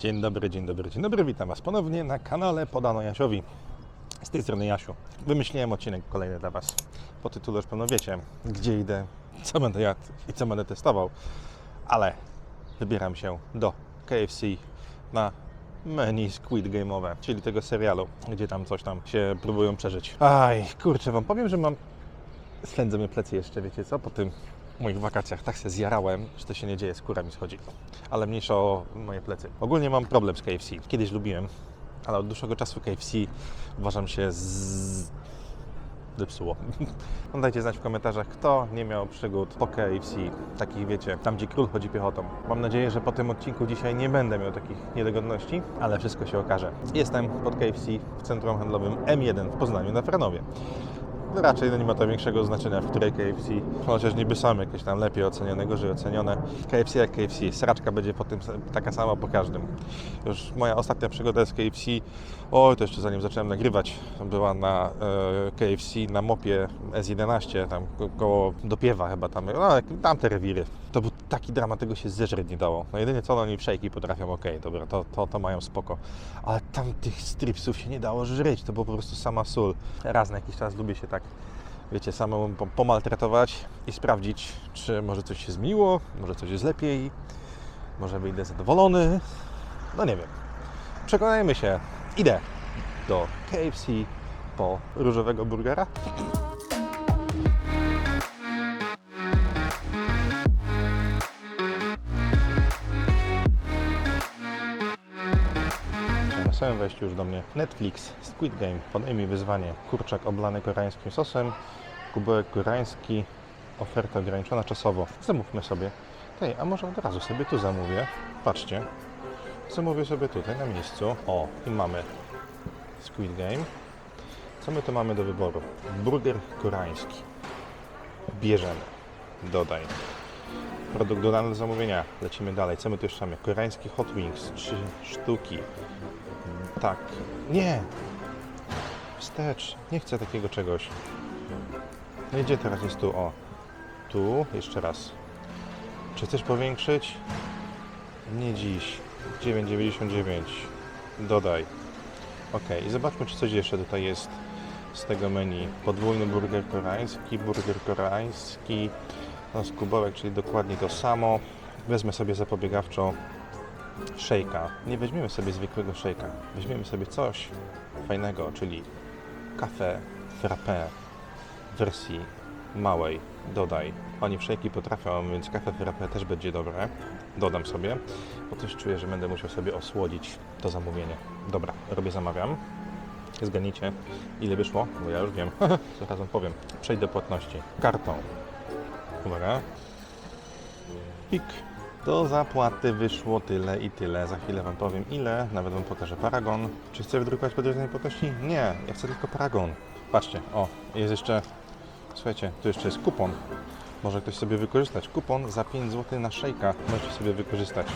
Dzień dobry, dzień dobry, dzień dobry. Witam Was ponownie na kanale Podano Jasiowi. Z tej strony Jasiu. Wymyśliłem odcinek kolejny dla Was. Po tytule już pewno wiecie, gdzie idę, co będę jadł i co będę testował. Ale wybieram się do KFC na menu Squid Game'owe, czyli tego serialu, gdzie tam coś tam się próbują przeżyć. Aj, kurczę, Wam powiem, że mam... Swędzą mnie plecy jeszcze, wiecie co? Po tym moich wakacjach tak się zjarałem, że to się nie dzieje, skóra mi schodzi. Ale mniejsza o moje plecy. Ogólnie mam problem z KFC. Kiedyś lubiłem, ale od dłuższego czasu KFC uważam się z... zepsuło. No dajcie znać w komentarzach, kto nie miał przygód po KFC, takich wiecie, tam gdzie król chodzi piechotą. Mam nadzieję, że po tym odcinku dzisiaj nie będę miał takich niedogodności, ale wszystko się okaże. Jestem pod KFC w centrum handlowym M1 w Poznaniu na Franowie. No raczej no nie ma to większego znaczenia, w której KFC, chociaż niby są jakieś tam lepiej ocenione, gorzej ocenione. KFC jak KFC, sraczka będzie po tym taka sama po każdym. Już moja ostatnia przygoda z KFC, oj to jeszcze zanim zacząłem nagrywać, była na e, KFC na mopie S11, tam ko- koło Dopiewa chyba tam, no tamte rewiry. To był taki dramat, tego się zeżreć nie dało. No jedynie co, no oni szejki potrafią, okej, dobra, to, to, to mają spoko. Ale tam tych stripsów się nie dało żreć, to po prostu sama sól. Raz na jakiś czas lubię się tak wiecie, samemu po- pomaltretować i sprawdzić, czy może coś się zmieniło, może coś jest lepiej, może wyjdę zadowolony. No nie wiem. Przekonajmy się. Idę do KFC po różowego burgera. Samym wejściu już do mnie Netflix, Squid Game, podaj mi wyzwanie. Kurczak oblany koreańskim sosem, kubełek koreański, oferta ograniczona czasowo. Zamówmy sobie. Tej, a może od razu sobie tu zamówię. Patrzcie. Zamówię sobie tutaj na miejscu. O, i mamy Squid Game. Co my tu mamy do wyboru? Burger koreański. Bierzemy. Dodaj. Produkt dodany do zamówienia. Lecimy dalej. Co my tu jeszcze mamy? Koreański hot wings. Trzy sztuki. Tak. Nie! Wstecz. Nie chcę takiego czegoś. No i gdzie teraz jest tu? O. Tu. Jeszcze raz. Czy chcesz powiększyć? Nie dziś. 9,99. Dodaj. Ok. I zobaczmy, czy coś jeszcze tutaj jest z tego menu. Podwójny burger koreański, burger koreański, no z kubełek, czyli dokładnie to samo. Wezmę sobie zapobiegawczo szejka. Nie weźmiemy sobie zwykłego szejka. Weźmiemy sobie coś fajnego, czyli kafę frappé w wersji małej. Dodaj. Oni w szejki potrafią, więc kafę frappé też będzie dobre. Dodam sobie, bo coś czuję, że będę musiał sobie osłodzić to zamówienie. Dobra, robię zamawiam. Zgadnijcie, ile wyszło, bo ja już wiem. Zaraz wam powiem. Przejdź do płatności. Kartą. Uwaga. Pik. Do zapłaty wyszło tyle i tyle. Za chwilę Wam powiem ile. Nawet Wam pokażę paragon. Czy chcę wydrukować podejrzenie płatności? Nie, ja chcę tylko paragon. Patrzcie, o, jest jeszcze, słuchajcie, tu jeszcze jest kupon. Może ktoś sobie wykorzystać. Kupon za 5 zł na szejka. Możecie sobie wykorzystać.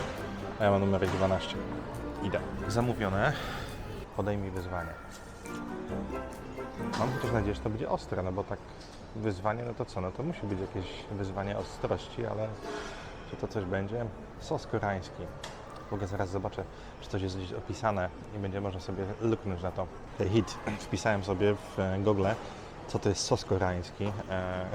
A ja mam numerek 12. Idę. Zamówione. Podaj mi wyzwanie. Mam chociaż nadzieję, że to będzie ostre, no bo tak wyzwanie, no to co, no to musi być jakieś wyzwanie ostrości, ale czy to coś będzie? Sos koreański. W ogóle zaraz zobaczę, czy coś jest gdzieś opisane i będzie można sobie luknąć na to. Hit. Wpisałem sobie w e, Google, co to jest sos koreański. E,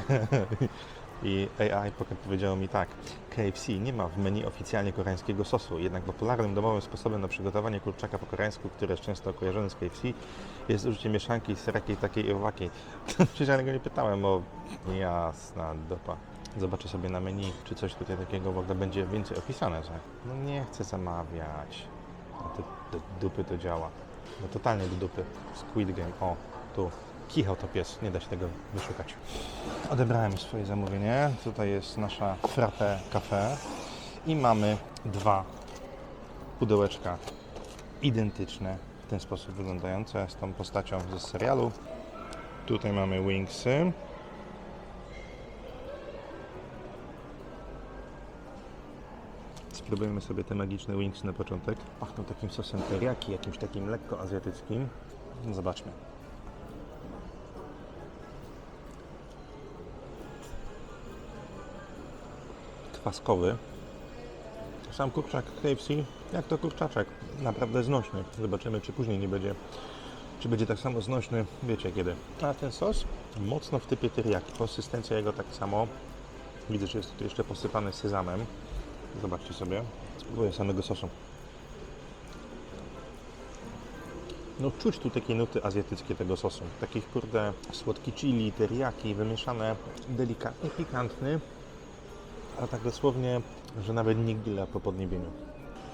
I AI powiedziało mi tak, KFC nie ma w menu oficjalnie koreańskiego sosu, jednak popularnym domowym sposobem na przygotowanie kurczaka po koreańsku, który jest często kojarzony z KFC, jest użycie mieszanki z rakiej takiej i owakiej. Przecież go nie pytałem, bo jasna dopa. Zobaczę sobie na menu, czy coś tutaj takiego w ogóle będzie więcej opisane, że no nie chcę zamawiać. A to do dupy to działa. No totalnie do dupy. Squid Game, o, tu. Kichał to pies, nie da się tego wyszukać. Odebrałem swoje zamówienie. Tutaj jest nasza frappe cafe i mamy dwa pudełeczka identyczne, w ten sposób wyglądające z tą postacią ze serialu. Tutaj mamy wingsy. Spróbujemy sobie te magiczne wingsy na początek. Pachną takim sosem teriyaki, jakimś takim lekko azjatyckim. Zobaczmy. Kwaskowy. Sam kurczak KFC Jak to kurczaczek, naprawdę znośny. Zobaczymy, czy później nie będzie, czy będzie tak samo znośny, wiecie kiedy. A ten sos mocno w typie teriyaki. Konsystencja jego tak samo. Widzę, że jest tu jeszcze posypany sezamem. Zobaczcie sobie. Spróbuję samego sosu. No czuć tu takie nuty azjatyckie tego sosu. Takich kurde słodki chili, teriyaki, wymieszane, delikatnie pikantny, a tak dosłownie, że nawet gila po podniebieniu.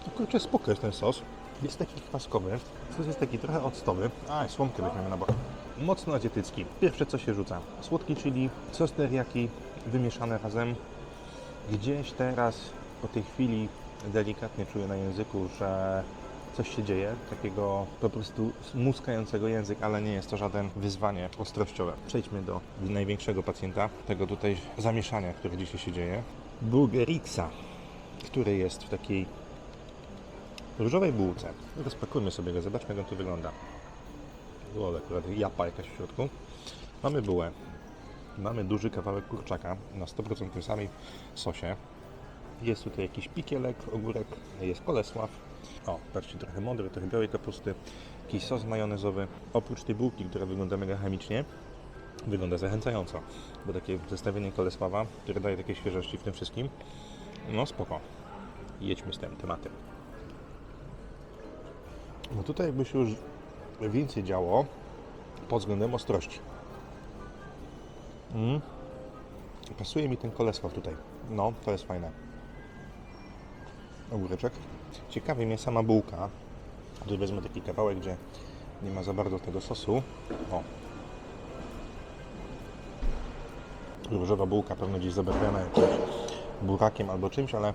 No kurczę, spoko jest ten sos. Jest taki kwaskowy, sos jest taki trochę octowy. A, słomkę weźmiemy na bok. Mocno azjatycki. Pierwsze co się rzuca. Słodki chili, sos teriyaki wymieszane razem. Gdzieś teraz po tej chwili delikatnie czuję na języku, że coś się dzieje, takiego po prostu muskającego język, ale nie jest to żaden wyzwanie ostrościowe. Przejdźmy do największego pacjenta, tego tutaj zamieszania, które dzisiaj się dzieje. Bulgarica, który jest w takiej różowej bułce. Rozpakujmy sobie go, zobaczmy jak on tu wygląda. O, akurat japa jakaś w środku. Mamy bułę, mamy duży kawałek kurczaka na 100% tym samym sosie. Jest tutaj jakiś pikielek, ogórek, jest kolesław. O, patrzcie, trochę modry, trochę białej kapusty, jakiś sos majonezowy. Oprócz tej bułki, która wygląda mega chemicznie, wygląda zachęcająco, bo takie zestawienie kolesława, które daje takiej świeżości w tym wszystkim, no spoko. Jedźmy z tym tematem. No tutaj jakby się już więcej działo pod względem ostrości. Mm. Pasuje mi ten kolesław tutaj. No, to jest fajne. Ogóreczek. Ciekawi mnie sama bułka. Tu wezmę taki kawałek, gdzie nie ma za bardzo tego sosu. O. Różowa bułka, pewno gdzieś zabarwiona jakimś burakiem albo czymś, ale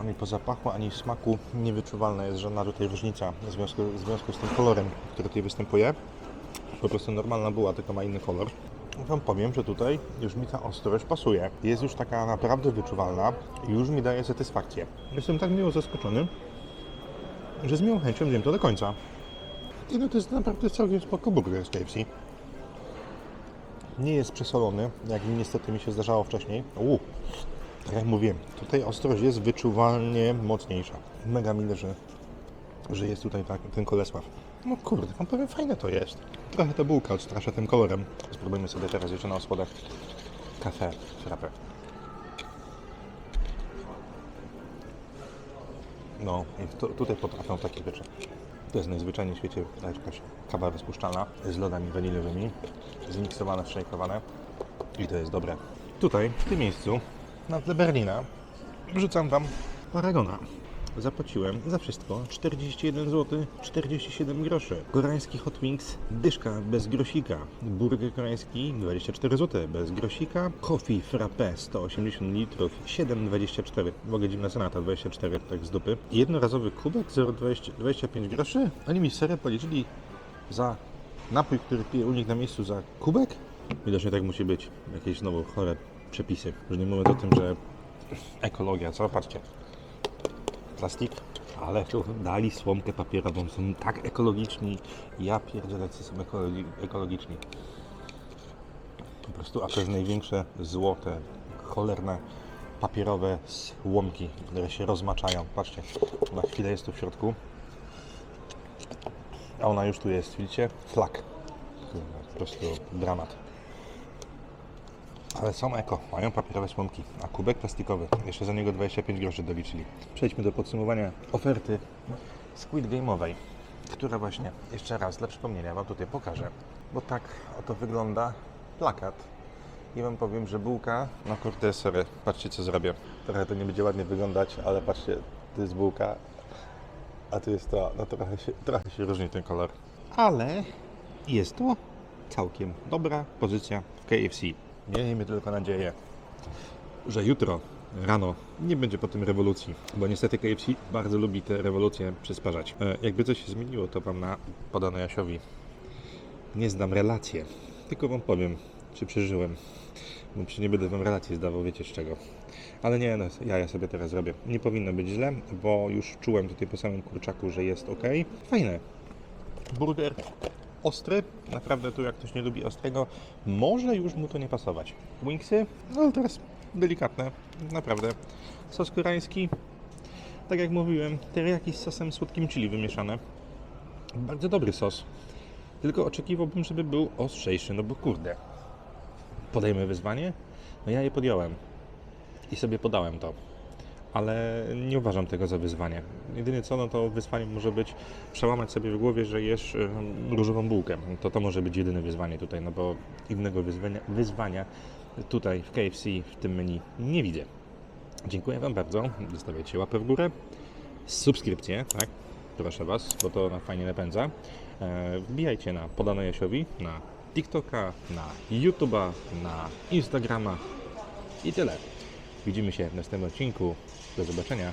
ani po zapachu, ani w smaku niewyczuwalna jest żadna tutaj różnica w związku, w związku z tym kolorem, który tutaj występuje. Po prostu normalna buła, tylko ma inny kolor. Wam powiem, że tutaj już mi ta ostrość pasuje. Jest już taka naprawdę wyczuwalna i już mi daje satysfakcję. Jestem tak miło zaskoczony, że z miłą chęcią wiem to do końca. I no to jest naprawdę całkiem spoko burger z KFC. Nie jest przesolony, jak niestety mi się zdarzało wcześniej. Uuu, tak jak mówiłem, tutaj ostrość jest wyczuwalnie mocniejsza. Mega mi leży, że jest tutaj tak, ten kolesław. No kurde, wam powiem, fajne to jest. Trochę ta bułka odstrasza tym kolorem. Spróbujmy sobie teraz jeszcze na ospodach kafe frappe. No, i to, tutaj potrafią takie rzeczy. To jest najzwyczajniej w świecie jakaś kawa rozpuszczalna z lodami waniliowymi, zmiksowane, szejkowane i to jest dobre. Tutaj, w tym miejscu, na tle Berlina, wrzucam Wam Paragona. Zapłaciłem za wszystko 41 zł 47 groszy. Koreański hot wings, dyszka bez grosika. Burger koreański 24 zł bez grosika. Coffee frappe 180 litrów 7,24. W ogóle dziwna cena ta 24 tak z dupy. Jednorazowy kubek 0,25 groszy. Oni mi serio policzyli za napój, który piję u nich na miejscu za kubek? Widocznie tak musi być. Jakieś znowu chore przepisy. Już nie mówiąc o tym, że ekologia, co? Patrzcie plastik, ale tu dali słomkę papierową, są tak ekologiczni. Ja pierdzielę, co są ekologi- ekologiczni. Po prostu, a to jest największe złote, cholerne, papierowe słomki, które się rozmaczają. Patrzcie, na chwilę jest tu w środku. A ona już tu jest, widzicie? Flak. Po prostu dramat. Ale są eko, mają papierowe słomki, a kubek plastikowy, jeszcze za niego 25 groszy doliczyli. Przejdźmy do podsumowania oferty Squid Game'owej, która właśnie, jeszcze raz dla przypomnienia Wam tutaj pokażę, bo tak oto wygląda plakat. I Wam powiem, że bułka, no kurde, sorry, patrzcie co zrobię. Trochę to nie będzie ładnie wyglądać, ale patrzcie, to jest bułka, a tu jest to, no trochę się, trochę się różni ten kolor. Ale jest to całkiem dobra pozycja w KFC. Miejmy tylko nadzieję, że jutro rano nie będzie po tym rewolucji, bo niestety KFC bardzo lubi te rewolucje przysparzać. E, jakby coś się zmieniło, to Wam na podano Jasiowi nie zdam relację, tylko Wam powiem, czy przeżyłem. Bo przecież nie będę Wam relacji zdawał, wiecie z czego. Ale nie, no, ja, ja sobie teraz zrobię. Nie powinno być źle, bo już czułem tutaj po samym kurczaku, że jest ok. Fajne. Burger ostry. Naprawdę tu jak ktoś nie lubi ostrego, może już mu to nie pasować. Wingsy, no ale teraz delikatne, naprawdę. Sos koreański, Tak jak mówiłem, teriyaki z sosem słodkim chili wymieszane. Bardzo dobry sos. Tylko oczekiwałbym, żeby był ostrzejszy, no bo kurde. Podejmę wyzwanie? No ja je podjąłem. I sobie podałem to. Ale nie uważam tego za wyzwanie. Jedynie co, no to wyzwaniem może być przełamać sobie w głowie, że jesz em, różową bułkę. To to może być jedyne wyzwanie tutaj, no bo innego wyzwania, wyzwania tutaj w KFC w tym menu nie widzę. Dziękuję Wam bardzo. Zostawiajcie łapę w górę, subskrypcję, tak? Proszę Was, bo to fajnie napędza. E, Wbijajcie na Podane Jasiowi, na TikToka, na YouTube'a, na Instagrama i tyle. Widzimy się w następnym odcinku. Do zobaczenia.